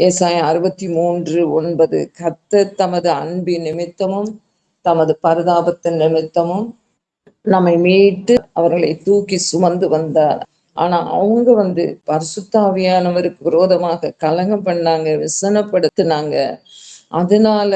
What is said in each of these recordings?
ஏசாயம் அறுபத்தி மூன்று ஒன்பது. கத்த தமது அன்பின் நிமித்தமும் தமது பரிதாபத்தின் நிமித்தமும் நம்மை மீட்டு அவர்களை தூக்கி சுமந்து வந்தார். ஆனா அவங்க வந்து பரிசுத்தாவியானவருக்கு விரோதமாக கலங்கம் பண்ணாங்க விசனப்படுத்தினாங்க. அதனால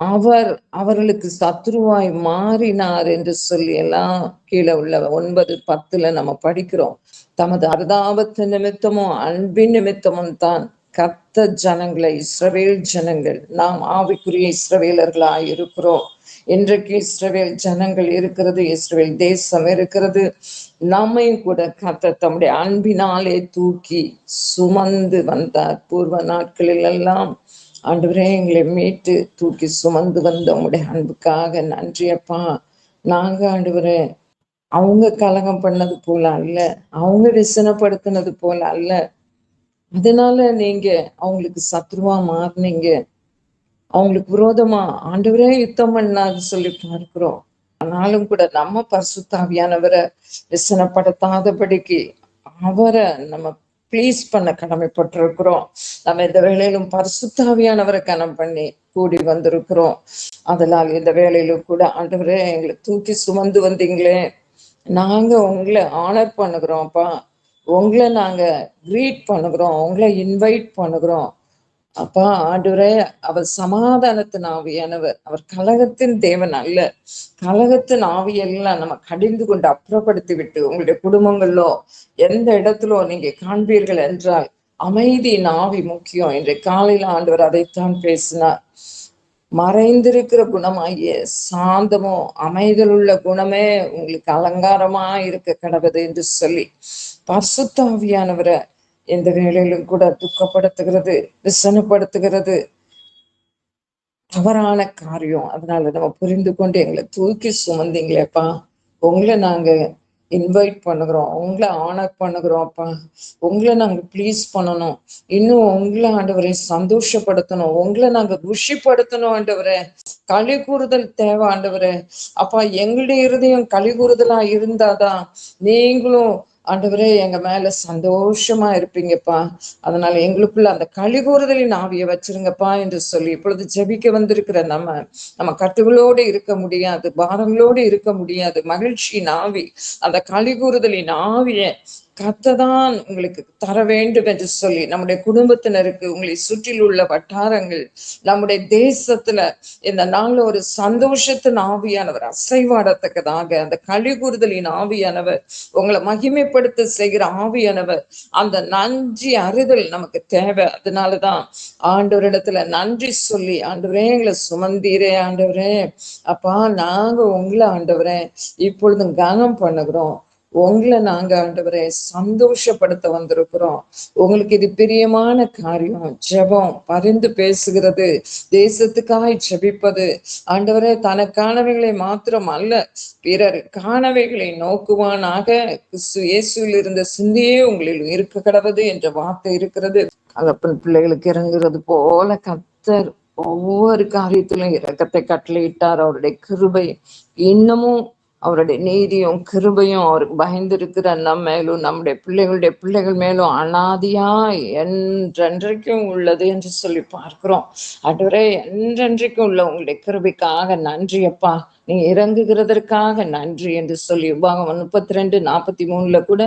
அவர் அவர்களுக்கு சத்ருவாய் மாறினார் என்று சொல்லி எல்லாம் கீழே உள்ள ஒன்பது பத்துல நம்ம படிக்கிறோம். தமது அர்தாபத்து நிமித்தமும் அன்பின் நிமித்தமும் தான் கத்த ஜனங்களை இஸ்ரவேல் ஜனங்கள் நாம் ஆவிக்குரிய இஸ்ரவேலர்களா இருக்கிறோம். இன்றைக்கு இஸ்ரவேல் ஜனங்கள் இருக்கிறது இஸ்ரவேல் தேசம் இருக்கிறது. நம்மையும் கூட கத்த தம்முடைய அன்பினாலே தூக்கி சுமந்து வந்தார். பூர்வ நாட்களில் எல்லாம் ஆண்டவரே எங்களை மீட்டு தூக்கி சுமந்து வந்த உங்களுடைய அன்புக்காக நன்றியப்பா நாங்க ஆண்டவரே அவங்க கலகம் பண்ணது போல அல்ல அவங்க விசனப்படுத்தினது போல அல்ல அதனால நீங்க அவங்களுக்கு சத்ருவா மாறினீங்க. அவங்களுக்கு விரோதமா ஆண்டவரே யுத்தம் பண்ணாது சொல்லி பார்க்கிறோம். ஆனாலும் கூட நம்ம பரிசுத்தாவியானவரை விசனப்படுத்தாதபடிக்கு அவரை நம்ம ப்ளீஸ் பண்ண கடமைப்பட்டிருக்கிறோம். நம்ம இந்த வேலையிலும் பரிசுத்தாவியானவரை கனம் பண்ணி கூடி வந்திருக்கிறோம். அதனால் இந்த வேலையிலும் கூட ஆண்டவரே எங்களை தூக்கி சுமந்து வந்தீங்களே. நாங்க உங்களை ஆனர் பண்ணுகிறோம்ப்பா உங்களை நாங்க க்ரீட் பண்ணுகிறோம் உங்களை இன்வைட் பண்ணுகிறோம். அப்பா ஆண்டவரே அவர் சமாதானத்தின் ஆவியானவர். அவர் கழகத்தின் தேவன் அல்ல. கழகத்தின் ஆவியெல்லாம் நம்ம கடிந்து கொண்டு அப்புறப்படுத்தி விட்டு உங்களுடைய குடும்பங்களோ எந்த இடத்திலோ நீங்க காண்பீர்கள் என்றால் அமைதியின் ஆவி முக்கியம். இன்றைய காலையில் ஆண்டவர் அதைத்தான் பேசினார். மறைந்திருக்கிற குணமாகிய சாந்தமோ அமைதலுள்ள குணமே உங்களுக்கு அலங்காரமா இருக்க கடவுது என்று சொல்லி பசுத்தாவியானவரை எந்த வேளையிலும் கூட துக்கப்படுத்துகிறது விசனப்படுத்துகிறது. தவறான காரியம். அதனால நம்ம புரிந்து கொண்டு எங்களை தூக்கி சுமந்தீங்களேப்பா உங்களை நாங்க இன்வைட் பண்ணுகிறோம். உங்களை ஆனர் பண்ணுகிறோம் அப்பா. உங்களை நாங்க ப்ளீஸ் பண்ணணும். இன்னும் உங்களை ஆண்டவரை சந்தோஷப்படுத்தணும். உங்களை நாங்க குஷிப்படுத்தணும் ஆண்டவரை. களி கூறுதல் தேவை ஆண்டவரே. அப்பா எங்களுடைய இருதயம் களி கூறுதலா இருந்தாதான் நீங்களும் ஆண்டவரே எங்க மேல சந்தோஷமா இருப்பீங்கப்பா. அதனால எங்களுக்குள்ள அந்த கழிகூறுதலின் ஆவியை வச்சிருங்கப்பா என்று சொல்லி இப்பொழுது ஜெபிக்க வந்திருக்கிற நம்ம நம்ம கட்டுகளோடு இருக்க முடியாது பாரங்களோடு இருக்க முடியாது. மகிழ்ச்சியின் ஆவி அந்த கழிகூறுதலின் ஆவிய கத்ததான் உங்களுக்கு தர வேண்டும் என்று சொல்லி நம்முடைய குடும்பத்தினருக்கு உங்களை சுற்றில் உள்ள வட்டாரங்கள் நம்முடைய தேசத்துல இந்த நாள்ல ஒரு சந்தோஷத்தின் ஆவியானவர் அசைவாடத்தக்கதாக அந்த கழிகூறுதலின் ஆவியானவர் உங்களை மகிமைப்படுத்த செய்கிற ஆவியானவர் அந்த நன்றி அறிதல் நமக்கு தேவை. அதனாலதான் ஆண்டவரிடத்துல நன்றி சொல்லி ஆண்டவரே எங்களை சுமந்தீரே ஆண்டவரே. அப்பா நாங்க உங்களை ஆண்டவரே இப்பொழுதும் கனம் பண்ணுகிறோம். உங்களை நாங்க ஆண்டவரை சந்தோஷப்படுத்த வந்திருக்கிறோம். உங்களுக்கு இது பிரியமான காரியம். ஜெபம் பரிந்து பேசுகிறது. தேசத்துக்காய் ஜெபிப்பது. ஆண்டவரை தனக்கானவைகளை மாத்திரம் அல்ல பிறர் காணவைகளை நோக்குவானாக. இயேசுவில் இருந்த சிந்தியே உங்களில் இருக்க கடவுது என்ற வார்த்தை இருக்கிறது. கலப்பன் பிள்ளைகளுக்கு இறங்குறது போல கத்தர் ஒவ்வொரு காரியத்திலும் இரக்கத்தை கட்டளையிட்டார். அவருடைய கிருபை இன்னமும் அவருடைய நீதியும் கிருபையும் அவருக்கு பயந்திருக்கிற நம் மேலும் நம்முடைய பிள்ளைகளுடைய பிள்ளைகள் மேலும் அனாதியா என்றென்றைக்கும் உள்ளது என்று சொல்லி பார்க்கிறோம். அடுவரே என்றென்றைக்கும் உள்ள உங்களுடைய கிருபைக்காக நன்றி அப்பா. நீ இறங்குகிறதற்காக நன்றி என்று சொல்லி உபாகம் முப்பத்தி ரெண்டு நாற்பத்தி மூணுல கூட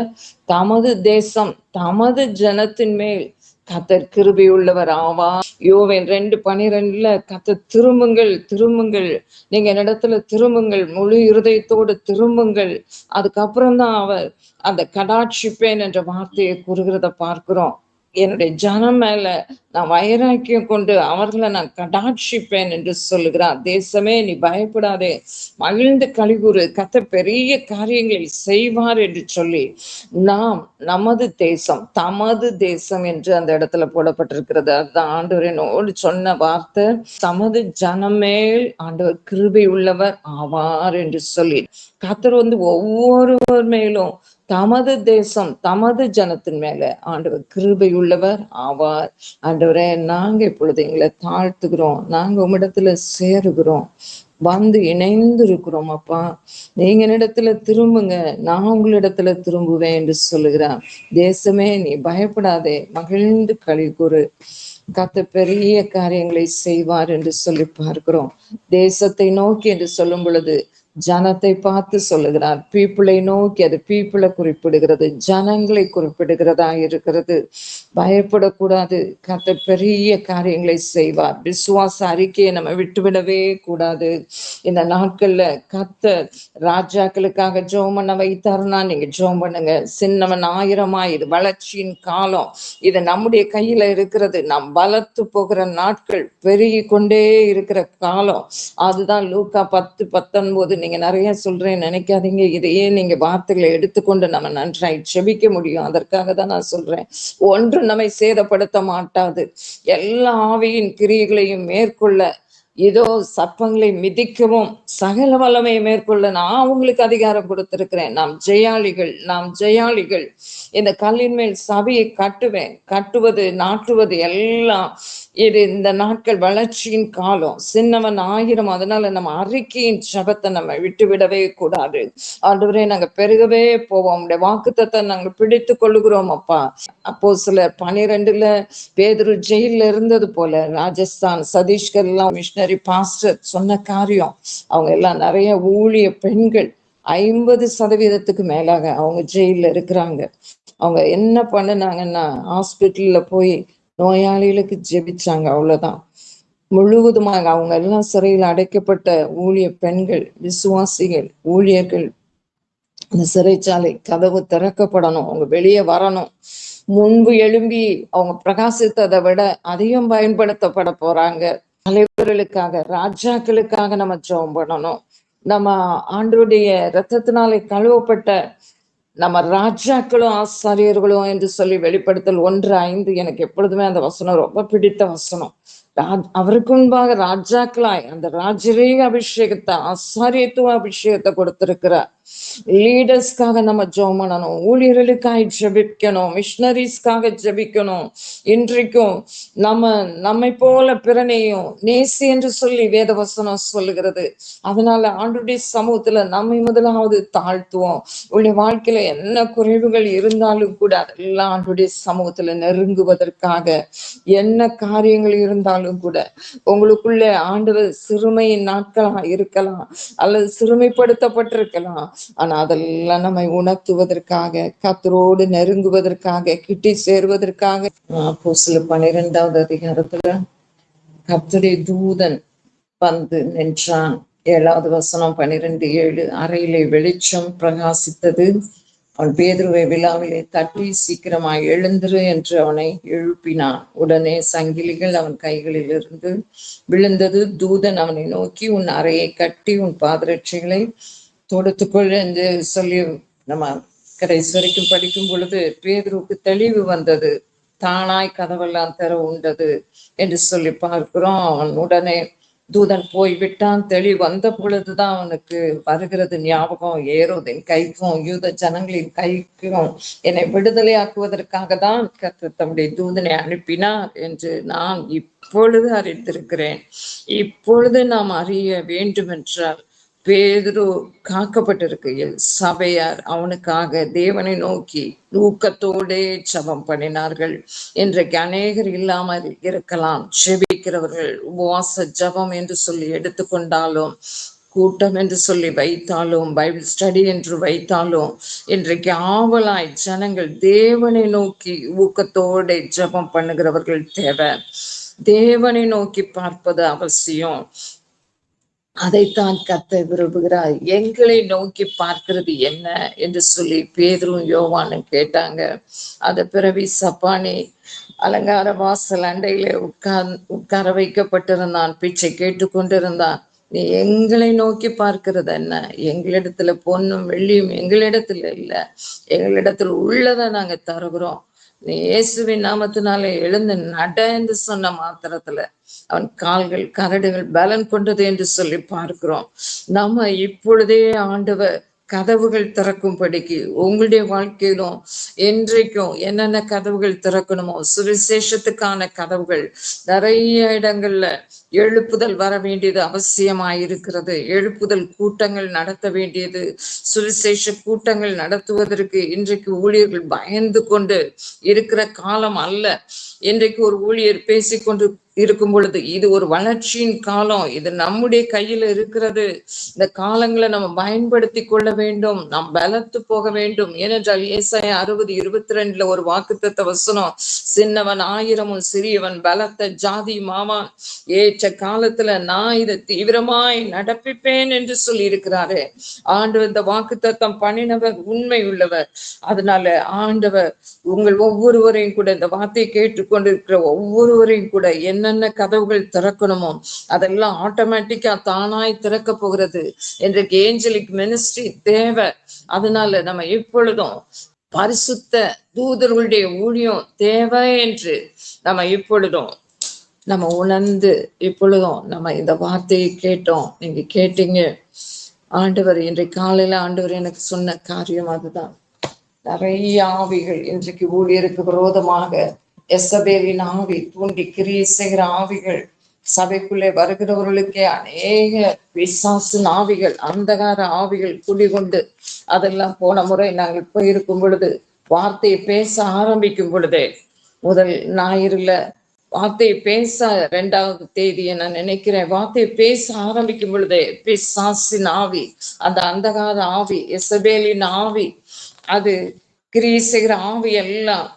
தமது தேசம் தமது ஜனத்தின் மேல் கத்தர் கிருபி உள்ளவர் ஆவா யோவேன் ரெண்டு பனிரெண்டுல கத்த திரும்புங்கள் திரும்புங்கள். நீங்க என்னிடத்துல திரும்புங்கள் முழு இருதயத்தோடு திரும்புங்கள். அதுக்கப்புறம் தான் அவர் அந்த கடாட்சிப்பேன் என்ற வார்த்தையை கூறுகிறத பார்க்கிறோம். என்னுடைய ஜனம் மேல நான் வைராக்கியம் கொண்டு அவர்களை நான் கடாட்சிப்பேன் என்று சொல்லுகிறார். தேசமே நீ பயப்படாதே. மகிழ்ந்து கழிவுறு. கத்த பெரிய காரியங்களை செய்வார் என்று சொல்லி நாம் நமது தேசம் தமது தேசம் என்று அந்த இடத்துல போடப்பட்டிருக்கிறது. அதுதான் ஆண்டவரினோடு சொன்ன வார்த்தை. தமது ஜனமேல் ஆண்டவர் கிருபை உள்ளவர் ஆவார் என்று சொல்லி. கத்தர் வந்து ஒவ்வொருவர் மேலும் தமது தேசம் தமது ஜனத்தின் மேல ஆண்டவர் கிருபை உள்ளவர் ஆவார். ஆண்டவரே நாங்க இப்பொழுது எங்களை தாழ்த்துகிறோம். நாங்க உம்மிடத்துல சேருகிறோம். வந்து இணைந்து இருக்கிறோம் அப்பா. நீங்க இடத்துல திரும்புங்க. நான் உங்களிடத்துல திரும்புவேன் என்று சொல்லுகிறான் தேசமே நீ பயப்படாதே. மகிழ்ந்து களி கூறு. கத்த பெரிய காரியங்களை செய்வார் என்று சொல்லி பார்க்கிறோம். தேசத்தை நோக்கி என்று சொல்லும் பொழுது ஜனத்தை பார்த்து சொல்லுகிறார். பீப்புளை நோக்கி அது பீப்புளை குறிப்பிடுகிறது. ஜனங்களை குறிப்பிடுகிறதா இருக்கிறது. பயப்படக்கூடாது. கத்த பெரிய காரியங்களை செய்வார். விசுவாச அறிக்கையை நம்ம விட்டுவிடவே கூடாது. இந்த நாட்கள்ல கத்த ராஜாக்களுக்காக ஜோம் பண்ண வைத்தாருன்னா நீங்க ஜோம் பண்ணுங்க. சின்னவன் ஆயிரமா இது வளர்ச்சியின் காலம். இது நம்முடைய கையில இருக்கிறது. நாம் வளர்த்து போகிற நாட்கள். பெருகி கொண்டே இருக்கிற காலம். அதுதான் லூக்கா பத்து பத்தொன்பது நீங்க நிறைய சொல்றேன் நினைக்காதீங்க. இதையே நீங்க வார்த்தைகளை எடுத்துக்கொண்டு நம்ம நன்றாய் செபிக்க முடியும். அதற்காக தான் நான் சொல்றேன். ஒன்று நம்மை சேதப்படுத்த மாட்டாது. எல்லா ஆவியின் கிரியைகளையும் மேற்கொள்ள இதோ சர்ப்பங்களை மிதிக்கவும் சகல வல்லமையை மேற்கொள்ள நான் அவங்களுக்கு அதிகாரம் கொடுத்திருக்கிறேன். நாம் ஜெயாளிகள் நாம் ஜெயாளிகள். இந்த கல்லின் மேல் சபையை கட்டுவேன். கட்டுவது நாட்டுவது எல்லாம் இது இந்த நாட்கள் வளர்ச்சியின் காலம். சின்னவன் ஆயிரம் அதனால நம்ம அறிக்கையின் ஜபத்தை நம்ம விட்டு விடவே கூடாது. ஆண்டவரே நாங்க பெருகவே போவோம். உடைய வாக்குத்தத்தை நாங்க பிடித்து கொள்ளுகிறோம் அப்பா. அப்போ சில பனிரெண்டுல பேதரு ஜெயில இருந்தது போல ராஜஸ்தான் சதீஷ்கர் எல்லாம் மிஷினரி பாஸ்டர் சொன்ன காரியம். அவங்க எல்லாம் நிறைய ஊழிய பெண்கள். ஐம்பது சதவீதத்துக்கு மேலாக அவங்க ஜெயில இருக்கிறாங்க. அவங்க என்ன பண்ணுனாங்கன்னா ஹாஸ்பிட்டல்ல போய் நோயாளிகளுக்கு ஜெபிச்சாங்க அவ்வளவுதான். முழுவதுமாக அவங்க எல்லாம் சிறையில் அடைக்கப்பட்ட ஊழிய பெண்கள் விசுவாசிகள் ஊழியர்கள் அந்த சிறைச்சாலை கதவு திறக்கப்படணும் அவங்க வெளியே வரணும். முன்பு எழும்பி அவங்க பிரகாசித்ததை விட அதிகம் பயன்படுத்தப்பட போறாங்க. தலைவர்களுக்காக ராஜாக்களுக்காக நம்ம ஜோம் பண்ணணும். நம்ம ஆண்டருடைய ரத்தத்தினாலே கழுவப்பட்ட நம்ம ராஜாக்களும் ஆசாரியர்களும் என்று சொல்லி வெளிப்படுத்தல் ஒன்று ஐந்து எனக்கு எப்பொழுதுமே அந்த வசனம் ரொம்ப பிடித்த வசனம். அவருக்கு முன்பாக ராஜாக்களாய் அந்த ராஜரீக அபிஷேகத்தை ஆசாரியத்துவ அபிஷேகத்தை கொடுத்திருக்கிறார். லீடர்ஸ்க்காக நம்ம ஜெபம் பண்ணணும். ஊழியர்களுக்காக ஜபிக்கணும். மிஷினரிஸ்க்காக ஜபிக்கணும். இன்றைக்கும் நம்ம நம்மை போல பிறனையும் நேசி என்று சொல்லி வேதவசனம் சொல்லுகிறது. அதனால ஆண்டுடைய சமூகத்துல நம்மை முதலாவது தாழ்த்துவோம். உடைய வாழ்க்கையில என்ன குறைவுகள் இருந்தாலும் கூட அதெல்லாம் ஆண்டுடைய சமூகத்துல நெருங்குவதற்காக என்ன காரியங்கள் இருந்தாலும் கூட உங்களுக்குள்ள ஆண்டவர் சிறுமையின் நாட்களா இருக்கலாம். அல்லது சிறுமைப்படுத்தப்பட்டிருக்கலாம். ஆனா அதெல்லாம் நம்மை உணர்த்துவதற்காக கத்தரோடு நெருங்குவதற்காக கிட்டி சேருவதற்காக. அப்போ சில பனிரெண்டாவது அதிகாரத்துல கத்தருடைய தூதன் வந்து நின்றான். ஏழாவது வசனம் பனிரெண்டு ஏழு அறையிலே வெளிச்சம் பிரகாசித்தது. அவன் பேதுருவை விழாவிலே தட்டி சீக்கிரமாய் எழுந்துரு என்று அவனை எழுப்பினான். உடனே சங்கிலிகள் அவன் கைகளில் இருந்து விழுந்தது. தூதன் அவனை நோக்கி உன் அறையை கட்டி உன் பாதரட்சிகளை தொடுத்துக்கொள் என்று சொல்லி நம்ம கடைசி வரைக்கும் படிக்கும் பொழுது பேதருக்கு தெளிவு வந்தது. தானாய் கதவெல்லாம் திற உண்டது என்று சொல்லி பார்க்கிறோம். அவன் உடனே தூதன் போய் விட்டான் தெளி வந்த பொழுதுதான் அவனுக்கு வருகிறது ஞாபகம். ஏறுவதின் கைக்கும் யூத ஜனங்களின் கைக்கும் என்னை விடுதலையாக்குவதற்காக தான் கத்து தம்முடைய தூதனை அனுப்பினார் என்று நான் இப்பொழுது அறிந்திருக்கிறேன். இப்பொழுது நாம் அறிய வேண்டும் என்றால் பேதுரு காக்கப்பட்டிருக்கையில் சபையார் அவனுக்காக தேவனை நோக்கி ஊக்கத்தோடே ஜபம் பண்ணினார்கள் இன்றைக்கு அநேகர் இல்லாமல் இருக்கலாம். செபிக்கிறவர்கள் உபவாச ஜபம் என்று சொல்லி எடுத்துக்கொண்டாலும் கூட்டம் என்று சொல்லி வைத்தாலும் பைபிள் ஸ்டடி என்று வைத்தாலும் இன்றைக்கு ஆவலாய் ஜனங்கள் தேவனை நோக்கி ஊக்கத்தோட ஜபம் பண்ணுகிறவர்கள் தேவை. தேவனை நோக்கி பார்ப்பது அவசியம். அதைத்தான் கத்த விரும்புகிறார். எங்களை நோக்கி பார்க்கிறது என்ன என்று சொல்லி பேதரும் யோவானும் கேட்டாங்க. அத பிறவி சப்பானி அலங்கார வாசல் அண்டையில உட்கார் உட்கார வைக்கப்பட்டிருந்தான். பிச்சை கேட்டு கொண்டிருந்தான். நீ எங்களை நோக்கி பார்க்கிறது என்ன? எங்களிடத்துல பொண்ணும் வெள்ளியும் எங்களிடத்துல இல்ல. எங்களிடத்துல உள்ளதை நாங்க தருகிறோம். நீ இயேசுவின் நாமத்தினால எழுந்து நட என்று சொன்ன மாத்திரத்துல அவன் கால்கள் கரடுகள் பலன் கொண்டது என்று சொல்லி பார்க்கிறோம். நம்ம இப்பொழுதே ஆண்டவர் கதவுகள் திறக்கும்படிக்கு உங்களுடைய வாழ்க்கையிலும் என்றைக்கும் என்னென்ன கதவுகள் திறக்கணுமோ சுவிசேஷத்துக்கான கதவுகள் நிறைய இடங்கள்ல எழுப்புதல் வர வேண்டியது அவசியமாயிருக்கிறது. எழுப்புதல் கூட்டங்கள் நடத்த வேண்டியது சுவிசேஷ கூட்டங்கள் நடத்துவதற்கு இன்றைக்கு ஊழியர்கள் பயந்து கொண்டு இருக்கிற காலம் அல்ல. இன்றைக்கு ஒரு ஊழியர் பேசிக்கொண்டு இருக்கும் பொழுது இது ஒரு வளர்ச்சியின் காலம். இது நம்முடைய கையில இருக்கிறது. இந்த காலங்களை நம்ம பயன்படுத்தி கொள்ள வேண்டும். நாம் பலத்து போக வேண்டும். ஏனென்றால் ஏசாய அறுபது இருபத்தி ரெண்டுல ஒரு வாக்குத்தத்த வசனம் சின்னவன் ஆயிரமும் சிறியவன் பலத்த ஜாதி மாவான் ஏற்ற காலத்துல நான் இதை தீவிரமாய் நடப்பிப்பேன் என்று சொல்லி இருக்கிறாரு ஆண்டவர் இந்த வாக்குத்தத்தம் பண்ணினவர் உண்மை உள்ளவர். அதனால ஆண்டவர் உங்கள் ஒவ்வொருவரையும் கூட இந்த வார்த்தையை கேட்டுக்கொண்டிருக்கிற ஒவ்வொருவரையும் கூட என்ன என்னென்ன கதவுகள் திறக்கணுமோ அதெல்லாம் ஆட்டோமேட்டிக்கா தானாய் திறக்க போகிறது. இன்றைக்கு ஏஞ்சலிக் மினிஸ்ட்ரி தேவை. அதனால நம்ம எப்பொழுதும் பரிசுத்த தூதர்களுடைய ஊழியம் தேவை என்று நம்ம இப்பொழுதும் நம்ம உணர்ந்து இப்பொழுதும் நம்ம இந்த வார்த்தையை கேட்டோம். நீங்க கேட்டீங்க. ஆண்டவர் இன்றைக்கு காலையில ஆண்டவர் எனக்கு சொன்ன காரியம் அதுதான். நிறைய ஆவிகள் இன்றைக்கு ஊழியருக்கு விரோதமாக எசபேலின் ஆவி தூண்டி கிரியை செய்கிற ஆவிகள் சபைக்குள்ளே வருகிறவர்களுக்கே அநேக விசாசு ஆவிகள் அந்தகார ஆவிகள் குடிகொண்டு அதெல்லாம் போன முறை நாங்கள் போயிருக்கும் பொழுது வார்த்தையை பேச ஆரம்பிக்கும் பொழுதே முதல் ஞாயிறுல வார்த்தையை பேச ரெண்டாவது தேதியை நான் நினைக்கிறேன். வார்த்தையை பேச ஆரம்பிக்கும் பொழுதே பிசாசின் ஆவி அந்த அந்தகார ஆவி எசபேலின் ஆவி அது கிரியை செய்கிற ஆவி எல்லாம்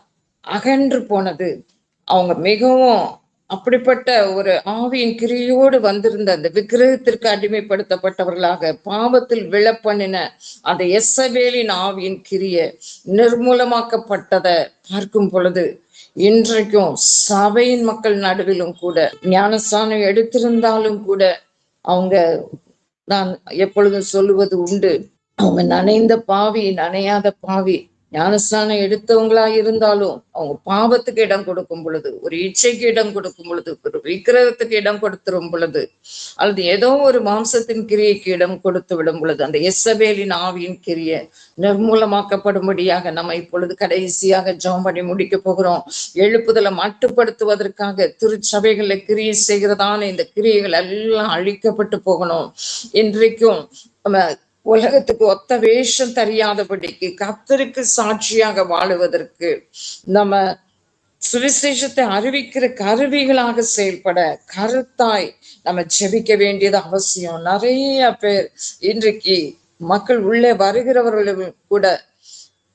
அகன்று போனது. அவங்க மிகவும் அப்படிப்பட்ட ஒரு ஆவியின் கிரியோடு வந்திருந்த அந்த விக்கிரகத்திற்கு அடிமைப்படுத்தப்பட்டவர்களாக பாவத்தில் விழப்பண்ணின அந்த எஸ்ஸவேலின் ஆவியின் கிரிய நிர்மூலமாக்கப்பட்டதை பார்க்கும் பொழுது இன்றைக்கும் சபையின் மக்கள் நடுவிலும் கூட ஞானஸ்தானம் எடுத்திருந்தாலும் கூட அவங்க நான் எப்பொழுதும் சொல்லுவது உண்டு. அவங்க நனைந்த பாவி நனையாத பாவி. ஞானஸ்நானம் எடுத்தவங்களா இருந்தாலும் அவங்க பாவத்துக்கு இடம் கொடுக்கும் பொழுது ஒரு இச்சைக்கு இடம் கொடுக்கும் பொழுது ஒரு விக்கிரகத்துக்கு இடம் கொடுத்துரும் பொழுது அல்லது ஏதோ ஒரு மாம்சத்தின் கிரியைக்கு இடம் கொடுத்து விடும் பொழுது அந்த எஸ்ஸபேலின் ஆவியின் கிரிய நிர்மூலமாக்கப்படும்படியாக நம்ம இப்பொழுது கடைசியாக ஜோம் பண்ணி முடிக்க போகிறோம். எழுப்புதலை மட்டுப்படுத்துவதற்காக திருச்சபைகளை கிரியை செய்கிறதான இந்த கிரியைகள் எல்லாம் அழிக்கப்பட்டு போகணும். இன்றைக்கும் நம்ம உலகத்துக்கு ஒத்த வேஷம் தெரியாதபடிக்கு கத்தருக்கு சாட்சியாக வாழுவதற்கு நம்ம சுவிசேஷத்தை அறிவிக்கிற கருவிகளாக செயல்பட கருத்தாய் நம்ம ஜெபிக்க வேண்டியது அவசியம். நிறைய பேர் இன்றைக்கு மக்கள் உள்ளே வருகிறவர்களும் கூட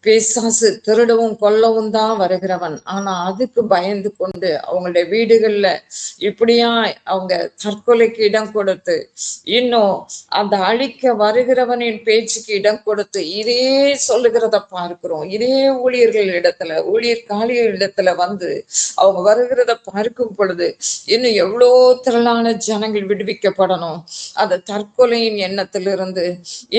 பேசாசு திருடவும் கொல்லவும் தான் வருகிறவன். ஆனா அதுக்கு பயந்து கொண்டு அவங்களுடைய வீடுகள்ல இப்படியா அவங்க தற்கொலைக்கு இடம் கொடுத்து இன்னும் அந்த அழிக்க வருகிறவனின் பேச்சுக்கு இடம் கொடுத்து இதே சொல்லுகிறத பார்க்கிறோம். இதே ஊழியர்கள் இடத்துல ஊழியர் காலியர் இடத்துல வந்து அவங்க வருகிறத பார்க்கும் பொழுது இன்னும் எவ்வளோ திரளான ஜனங்கள் விடுவிக்கப்படணும். அந்த தற்கொலையின் எண்ணத்திலிருந்து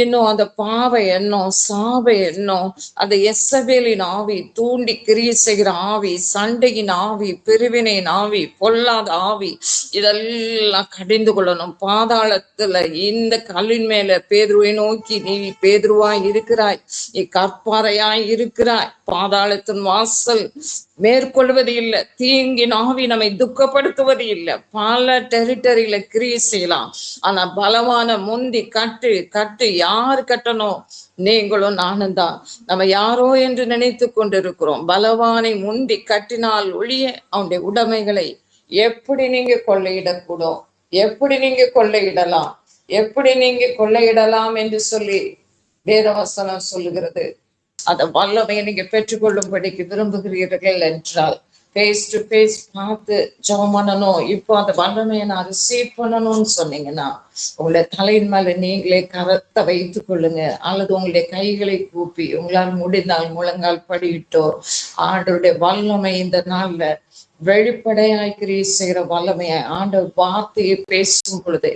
இன்னும் அந்த பாவ எண்ணம் சாவை எண்ணம் அந்த எஸ்ஸபேலின் ஆவி தூண்டி கிரிய செய்கிற ஆவி சண்டையின் ஆவி பிரிவினையின் ஆவி பொல்லாத ஆவி இதெல்லாம் கடிந்து கொள்ளணும். பாதாளத்துல இந்த கல்லின் மேல பேதுருவை நோக்கி நீ பேதுருவாய் இருக்கிறாய் நீ கற்பாறையாய் இருக்கிறாய். பாதாளத்தின் வாசல் மேற்கொள்வது இல்லை தீங்கின் ஆவி நம்மை துக்கப்படுத்துவது இல்லை. பல டெரிட்டரியில கிரியை செய்யலாம். ஆனா பலமான முந்தி கட்டு கட்டு யார் கட்டணும்? நீங்களும் நானும் தான். நம்ம யாரோ என்று நினைத்து கொண்டிருக்கிறோம். பலவானை முந்தி கட்டினால் ஒழிய அவனுடைய உடைமைகளை எப்படி நீங்க கொள்ளையிடக்கூடும்? எப்படி நீங்க கொள்ளையிடலாம்? எப்படி நீங்க கொள்ளையிடலாம் என்று சொல்லி வேதவசனம் சொல்லுகிறது. அந்த வல்லமையை நீங்க பெற்றுக்கொள்ளும்படிக்கு விரும்புகிறீர்கள் என்றால் ஃபேஸ் டு ஃபேஸ் பார்த்து ஜெபம் பண்ணணும். இப்போ அந்த வல்லமையை நான் ரிசீவ் பண்ணணும்னு சொன்னீங்கன்னா உங்களை தலையின் மேல நீங்களே கரத்தை வைத்துக் கொள்ளுங்க. அல்லது உங்களுடைய கைகளை கூப்பி உங்களால் முடிந்தால் முழங்கால் படியிட்டோ ஆண்டருடைய வல்லமை இந்த நாள்ல வெளிப்படையாய்க்கிறீ செய்கிற வல்லமையை ஆண்டவர் வார்த்தையை பேசும் பொழுதே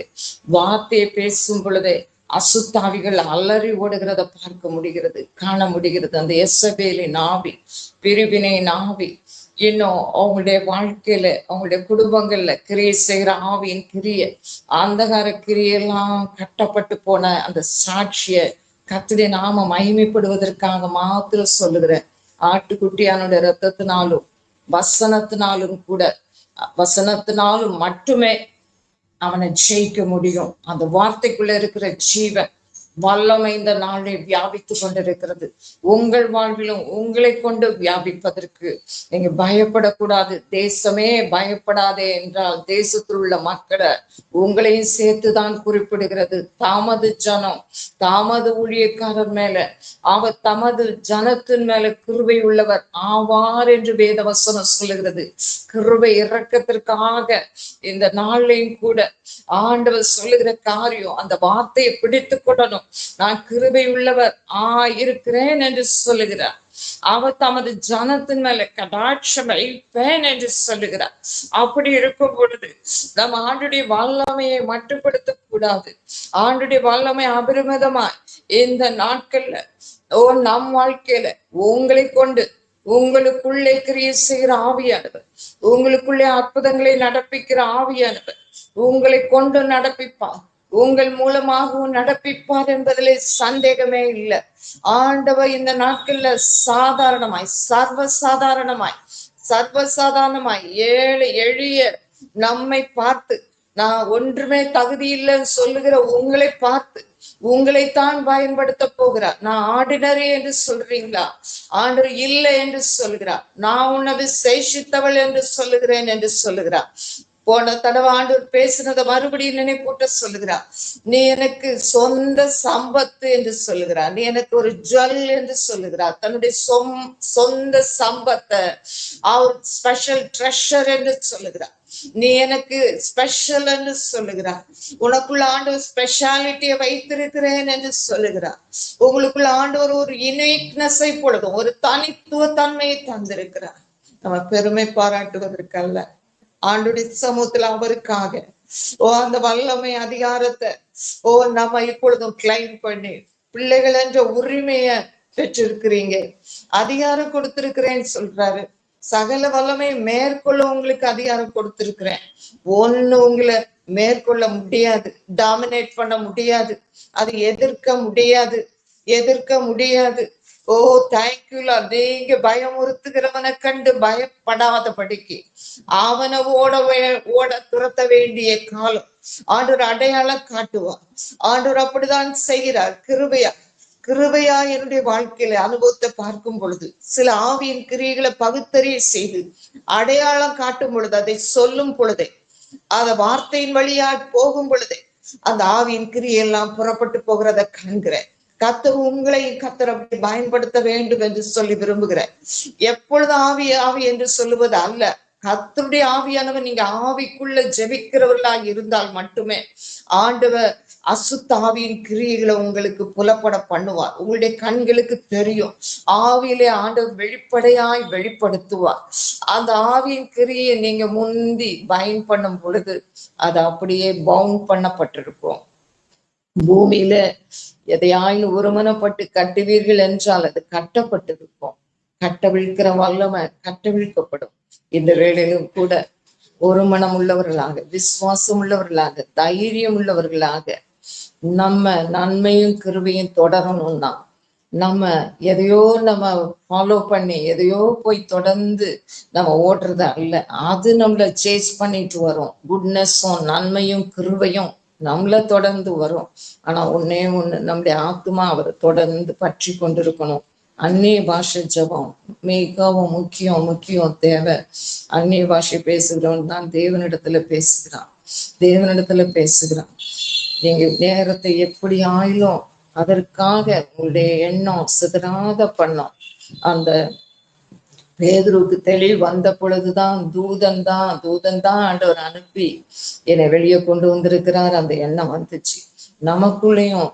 வார்த்தையை பேசும் பொழுதே அசுத்தாவிகள் அலறி ஓடுகிறத பார்க்க முடிகிறது காண முடிகிறது. அந்த எஸ்ஸபேலின் ஆவி பிரிவினை நாவி இன்னும் அவங்களுடைய வாழ்க்கையில அவங்களுடைய குடும்பங்கள்ல கிரியை செய்கிற ஆவியின் கிரிய அந்தகார கிரியெல்லாம் கட்டப்பட்டு போன அந்த சாட்சிய கத்துடைய நாம மகிமைப்படுவதற்காக மாத்திரம் சொல்லுகிறேன். ஆட்டுக்குட்டியானுடைய ரத்தத்தினாலும் வசனத்தினாலும் கூட வசனத்தினாலும் மட்டுமே அவனை ஜெயிக்க முடியும். அந்த வார்த்தைக்குள்ள இருக்கிற ஜீவன் வல்லமை இந்த நாளை வியாபித்து கொண்டிருக்கிறது. உங்கள் வாழ்விலும் உங்களை கொண்டு வியாபிப்பதற்கு நீங்க பயப்படக்கூடாது. தேசமே பயப்படாதே என்றால் தேசத்தில் உள்ள மக்களை உங்களையும் சேர்த்துதான் குறிப்பிடுகிறது. தாமது ஜனம் தாமது ஊழியக்காரர் மேல அவர் தமது ஜனத்தின் மேல கிருவை உள்ளவர். ஆவார் என்று வேத வசனம் சொல்லுகிறது. கிருவை இறக்கத்திற்காக இந்த நாளையும் கூட ஆண்டவர் சொல்லுகிற காரியம் அந்த வார்த்தையை பிடித்து கொள்ளணும். நான் கிருபையுள்ளவர் ஆ இருக்கிறேன் என்று சொல்லுகிறார். அவர் தமது ஜனத்தின் மேல கடாட்சம் வைப்பேன் என்று சொல்லுகிறார். அப்படி இருக்கும் பொழுது நம்ம ஆண்டுடைய வல்லமையை மட்டுப்படுத்த கூடாது. ஆண்டுடைய வல்லமை அபரிமிதமாய் இந்த நாட்கள்ல ஓ நம் வாழ்க்கையில உங்களை கொண்டு உங்களுக்குள்ளே கிரியை செய்கிற ஆவியானவர் உங்களுக்குள்ளே அற்புதங்களை நடப்பிக்கிற ஆவியானவர் உங்களை கொண்டு நடப்பிப்பார். உங்கள் மூலமாகவும் நடப்பிப்பார் என்பதிலே சந்தேகமே இல்லை. ஆண்டவர் இந்த நாட்கள்ல சாதாரணமாய் சர்வ சாதாரணமாய் சர்வ சாதாரணமாய் ஏழை எளிய நம்மை பார்த்து நான் ஒன்றுமே தகுதி இல்லைன்னு சொல்லுகிற உங்களை பார்த்து உங்களைத்தான் பயன்படுத்த போகிறார். நான் ஆர்டினரி என்று சொல்றீங்களா? ஆண்டு இல்லை என்று சொல்கிறார் நான் உன்னை விசேஷித்தவள் என்று சொல்லுகிறேன் என்று சொல்லுகிறார். போன தடவை ஆண்டவர் பேசினதை மறுபடியும் நினைப்பூட்ட சொல்லுகிறார். நீ எனக்கு சொந்த சம்பத்து என்று சொல்லுகிறார். நீ எனக்கு ஒரு ஜுவல் என்று சொல்லுகிறார். தன்னுடைய சொம் சொந்த சம்பத்தை அவர் ஸ்பெஷல் ட்ரெஷர் என்று சொல்லுகிறார். நீ எனக்கு ஸ்பெஷல் என்று சொல்லுகிறார். உனக்குள்ள ஆண்டவர் ஸ்பெஷாலிட்டியை வைத்திருக்கிறேன் என்று சொல்லுகிறார். உங்களுக்குள்ள ஆண்டவர் ஒரு யுனிக்னஸை பொழுதும் ஒரு தனித்துவ தன்மையை தந்திருக்கிறார். நம்ம பெருமை பாராட்டுவதற்கல்ல. ஆண்டுடைய சமூகத்துல அவருக்காக. ஓ அந்த வல்லமை அதிகாரத்தை ஓ நம்ம இப்பொழுதும் கிளைம் பண்ணி பிள்ளைகள் என்ற உரிமைய பெற்றிருக்கிறீங்க. அதிகாரம் கொடுத்திருக்கிறேன்னு சொல்றாரு. சகல வல்லமை மேற்கொள்ள உங்களுக்கு அதிகாரம் கொடுத்திருக்கிறேன். ஒண்ணு உங்களை மேற்கொள்ள முடியாது டாமினேட் பண்ண முடியாது அது எதிர்க்க முடியாது எதிர்க்க முடியாது. ஓ தேங்க்யூலா நீங்க பயமுறுத்துகிறவனை கண்டு பயப்படாதபடிக்கு அவனை ஓட ஓட துரத்த வேண்டிய காலம். ஆண்டவர் அடையாளம் காட்டுவார். ஆண்டவர் அப்படிதான் செய்கிறார். கிருபையா கிருபையா என்னுடைய வாழ்க்கையில அனுபவத்தை பார்க்கும் பொழுது சில ஆவியின் கிரியைகளை பகுத்தறிய செய்து அடையாளம் காட்டும் பொழுது அதை சொல்லும் பொழுதே அத வார்த்தையின் வழியா போகும் பொழுதே அந்த ஆவியின் கிரியெல்லாம் புறப்பட்டு போகிறத காண்கிறேன் கத்தர் உங்களை கத்தர் அப்படி பயன்படுத்த வேண்டும் என்று சொல்லி விரும்புகிறேன் எப்பொழுது ஆவி ஆவி என்று சொல்லுவது அல்ல. கத்தருடைய ஆவியானவர் நீங்க ஆவிக்குள்ள ஜெபிக்கிறவர்களா இருந்தால் மட்டுமே ஆண்டவர் அசுத்தாவியின் கிரியைகளை உங்களுக்கு புலப்பட பண்ணுவார். உங்களுடைய கண்களுக்கு தெரியும். ஆவியிலே ஆண்டவர் வெளிப்படையாய் வெளிப்படுத்துவார். அந்த ஆவியின் கிரியை நீங்க முந்தி பயன் பண்ணும் பொழுது அது அப்படியே பவுண்ட் பண்ணப்பட்டிருக்கும். பூமியில எதையாயினும் ஒருமனப்பட்டு கட்டுவீர்கள் என்றால் அது கட்டப்பட்டிருக்கும். கட்டவிழ்க்கிற வல்லமை கட்டவிழ்க்கப்படும் இந்த வேளையிலும் கூட ஒரு மனம் உள்ளவர்களாக விசுவாசம் உள்ளவர்களாக தைரியம் உள்ளவர்களாக நம்ம நன்மையும் கிருவையும் தொடரணும்னா நம்ம எதையோ நம்ம ஃபாலோ பண்ணி எதையோ போய் தொடர்ந்து நம்ம ஓடுறது அல்ல. அது நம்மள சேஸ் பண்ணிட்டு வரும். குட்னஸும் நன்மையும் கிருவையும் நம்மள தொடர்ந்து வரும். ஆனா ஒன்னே ஒண்ணு நம்முடைய ஆத்மா அவரை தொடர்ந்து பற்றி கொண்டிருக்கணும். அந்நிய பாஷை ஜபம் மிகவும் முக்கியம் முக்கியம் தேவை. அந்நிய பாஷை பேசுகிறவன் தான் தேவனிடத்துல பேசுகிறான். தேவனிடத்துல பேசுகிறான். நீங்க நேரத்தை எப்படி ஆயிலும் அதற்காக உங்களுடைய எண்ணம் சிதறாத பண்ணோம். அந்த பேதுருக்கு தெளிவு வந்த பொழுதுதான் தூதன் தான் தூதன் தான் ஆண்டவர் அனுப்பி என்னை வெளியே கொண்டு வந்திருக்கிறார். அந்த எண்ணம் வந்துச்சு. நமக்குள்ளேயும்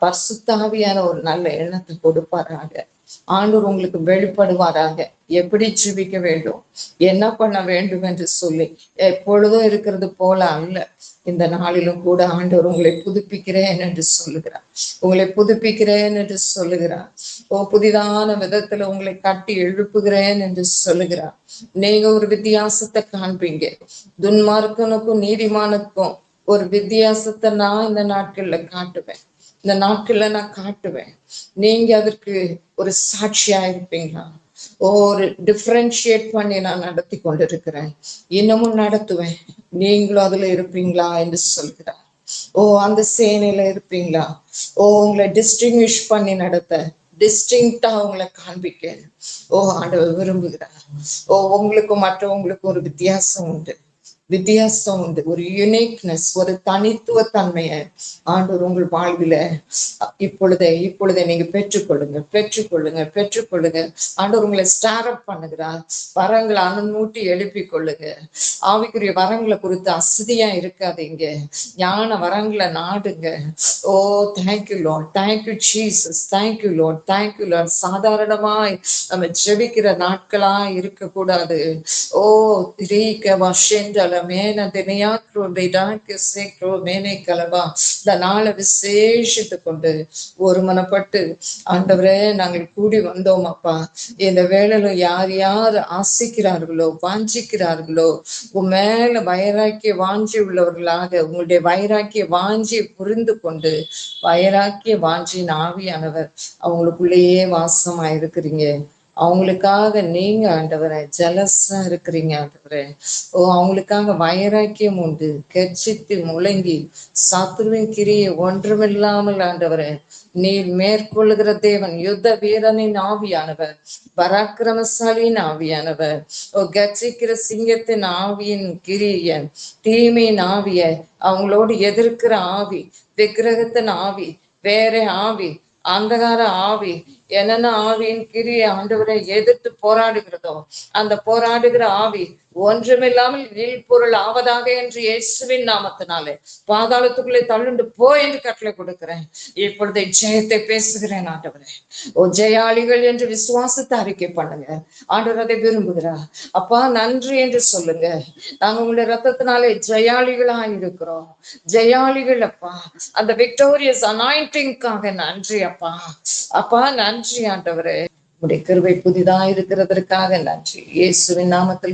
பரிசுத்தாவியான ஒரு நல்ல எண்ணத்தை கொடுப்பாராக. ஆண்டவர் உங்களுக்கு வெளிப்படுவாராக. எப்படி ஜீவிக்க வேண்டும்? என்ன பண்ண வேண்டும் என்று சொல்லி. எப்பொழுதும் இருக்கிறது போல அல்ல. இந்த நாளிலும் கூட ஆண்டவர் உங்களை புதுப்பிக்கிறேன் என்று சொல்லுகிறார். உங்களை புதுப்பிக்கிறேன் என்று சொல்லுகிறார். ஓ புதிதான விதத்துல உங்களை கட்டி எழுப்புகிறேன் என்று சொல்லுகிறார். நீங்க ஒரு வித்தியாசத்தை காண்பீங்க. துன்மார்க்கனுக்கும் நீதிமானுக்கும் ஒரு வித்தியாசத்தை நான் இந்த நாட்கள்ல காட்டுவேன். இந்த நாட்கள்ல நான் காட்டுவேன். நீங்க அதற்கு ஒரு சாட்சியா இருப்பீங்களா ஒரு டிஃப்ரென்ஷியேட் பண்ணி நான் நடத்தி கொண்டிருக்கிறேன். இன்னமும் நடத்துவேன். நீங்களும் அதுல இருப்பீங்களா என்று சொல்கிறார். ஓ அந்த சேனையில இருப்பீங்களா? ஓ உங்களை டிஸ்டிங்விஷ் பண்ணி நடத்த டிஸ்டிங்டா உங்களை காண்பிக்க. ஓ ஆண்டவர் விரும்புகிறார். ஓ உங்களுக்கும் மற்றவங்களுக்கும் ஒரு வித்தியாசம் உண்டு. வித்தியாசம் உண்டு. ஒரு யுனிக்னஸ் ஒரு தனித்துவ தன்மையை ஆண்டவர் உங்கள் வாழ்வில இப்பொழுதே இப்பொழுதே நீங்க பெற்றுக்கொள்ளுங்க பெற்றுக்கொள்ளுங்க பெற்றுக்கொள்ளுங்க. ஆண்டவர் உங்களை ஸ்டார் அப் பண்ணுகிறார். வரங்களை அனுமூட்டி எழுப்பி கொள்ளுங்க ஆவிக்குரிய வரங்களை குறித்து அசதியா இருக்காதீங்க. ஞான வரங்களை நாடுங்க. ஓ thank you lord thank you Jesus thank you lord thank you lord சாதாரணமாய் நம்ம ஜெபிக்கிற நாட்களா இருக்கக்கூடாது. ஓ திரீக்க வஷேண்டல மேன தினையாக்ரோ டிடாக்கு சேக்ரோ மேனை கலவா. இந்த நாளை விசேஷித்து கொண்டு ஒரு மனப்பட்டு ஆண்டவரே நாங்கள் கூடி வந்தோம் அப்பா. இந்த வேலையில யார் யார் ஆசிக்கிறார்களோ வாஞ்சிக்கிறார்களோ உன் மேல வைராக்கிய வாஞ்சி உள்ளவர்களாக உங்களுடைய வைராக்கிய வாஞ்சியை புரிந்து கொண்டு வைராக்கிய வாஞ்சியின் ஆவியானவர் அவங்களுக்குள்ளேயே வாசமா இருக்கிறீங்க அவங்களுக்காக நீங்க ஆண்டவரே ஜலசா இருக்கிறீங்க ஆண்டவரே. ஓ அவங்களுக்காக வைராக்கியம் உண்டு கர்ஜித்து முழங்கி சத்ருவின் கிரியை ஒன்றுமில்லாமல் ஆண்டவரே. நீர் மேற்கொள்ளுகிற தேவன் யுத்த வீரனின் ஆவியானவர் பராக்கிரமசாலியின் ஆவியானவர். ஓ கட்சிக்கிற சிங்கத்தின் ஆவியின் கிரியன் தீமையின் ஆவிய அவங்களோடு எதிர்க்கிற ஆவி விக்கிரகத்தின் ஆவி வேற ஆவி அந்தகார ஆவி என்னென்ன ஆவியின் கிரியை ஆண்டவரை எதிர்த்து போராடுகிறதோ அந்த போராடுகிற ஆவி ஒன்றுமில்லாமல் பொருள் ஆவதாக என்று இயேசுவின் நாமத்தினாலே பாதாளத்துக்குள்ளே தள்ளுண்டு போ என்று கட்டளை கொடுக்கிறேன். இப்பொழுது ஜெயத்தை பேசுகிறேன் ஆண்டவரே. ஓ ஜெயாளிகள் என்று விசுவாசத்தை அறிக்கை பண்ணுங்க. ஆண்டவர் அதை விரும்புகிறார். அப்பா நன்றி என்று சொல்லுங்க. நாங்க உங்களுடைய ரத்தத்தினாலே ஜெயாளிகளா இருக்கிறோம். ஜெயாளிகள் அப்பா. அந்த விக்டோரியஸ் அனாயிண்டிங்காக நன்றி அப்பா. அப்பா நன்றி. நன்றி ஆண்டவரே. உடைய கிருவை புதிதா இருக்கிறதற்காக நன்றி. இயேசுவின் நாமத்தில்